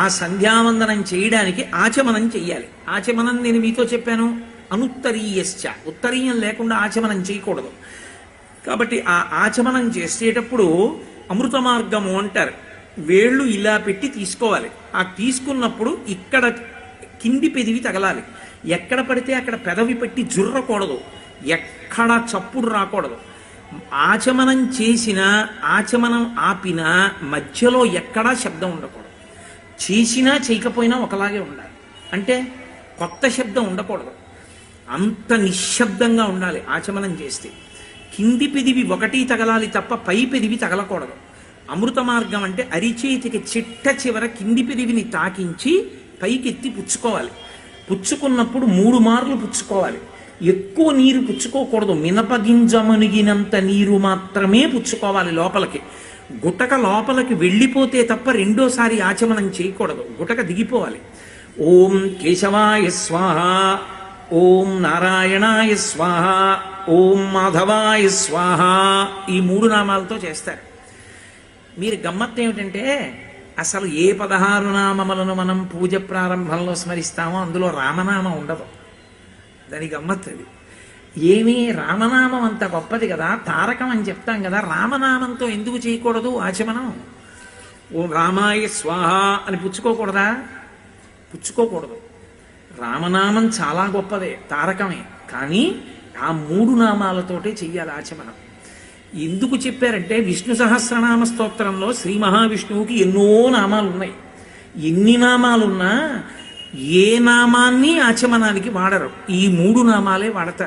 ఆ సంధ్యావందనం చేయడానికి ఆచమనం చెయ్యాలి. ఆచమనం నేను మీతో చెప్పాను. అనుత్తరీయశ్చ. ఉత్తరీయం లేకుండా ఆచమనం చేయకూడదు. కాబట్టి ఆ ఆచమనం చేసేటప్పుడు అమృత మార్గము అంటారు. వేళ్ళు ఇలా పెట్టి తీసుకోవాలి. ఆ తీసుకున్నప్పుడు ఇక్కడ కింది పెదివి తగలాలి. ఎక్కడ పడితే అక్కడ పెదవి పెట్టి జుర్రకూడదు. ఎక్కడ చప్పుడు రాకూడదు. ఆచమనం చేసినా ఆచమనం ఆపినా మధ్యలో ఎక్కడా శబ్దం ఉండకూడదు. చేసినా చేయకపోయినా ఒకలాగే ఉండాలి. అంటే కొత్త శబ్దం ఉండకూడదు. అంత నిశ్శబ్దంగా ఉండాలి ఆచమనం చేస్తే. కింది పెదివి ఒకటి తగలాలి తప్ప పై పెదివి తగలకూడదు. అమృత మార్గం అంటే అరిచేతికి చిట్ట చివర కింది పెదివిని తాకించి పైకెత్తి పుచ్చుకోవాలి. పుచ్చుకున్నప్పుడు మూడు మార్లు పుచ్చుకోవాలి. ఎక్కువ నీరు పుచ్చుకోకూడదు. మినపగింజ మునిగినంత నీరు మాత్రమే పుచ్చుకోవాలి లోపలికి. గుటక లోపలికి వెళ్ళిపోతే తప్ప రెండోసారి ఆచమనం చేయకూడదు. గుటక దిగిపోవాలి. ఓం కేశవాయ స్వాహ ఓం నారాయణాయ స్వాహ ఓం మాధవాయ స్వాహ ఈ మూడు నామాలతో చేస్తారు. మీరు గమ్మత్తు ఏమిటంటే అసలు ఏ పదహారు నామములను మనం పూజ ప్రారంభంలో స్మరిస్తామో అందులో రామనామం ఉండదు. దాని గమ్మత్తు ఏమీ రామనామం అంత గొప్పది కదా తారకం అని చెప్తాం కదా రామనామంతో ఎందుకు చేయకూడదు ఆచమనం? ఓ రామాయ స్వాహ అని పుచ్చుకోకూడదా? పుచ్చుకోకూడదు. రామనామం చాలా గొప్పదే తారకమే. కానీ ఆ మూడు నామాలతోటే చెయ్యాలి ఆచమనం. ఎందుకు చెప్పారంటే విష్ణు సహస్రనామ స్తోత్రంలో శ్రీ మహావిష్ణువుకి ఎన్నో నామాలు ఉన్నాయి ఎన్ని నామాలున్నా ఏ నామాన్ని ఆచమనానికి వాడరు. ఈ మూడు నామాలే వాడతారు.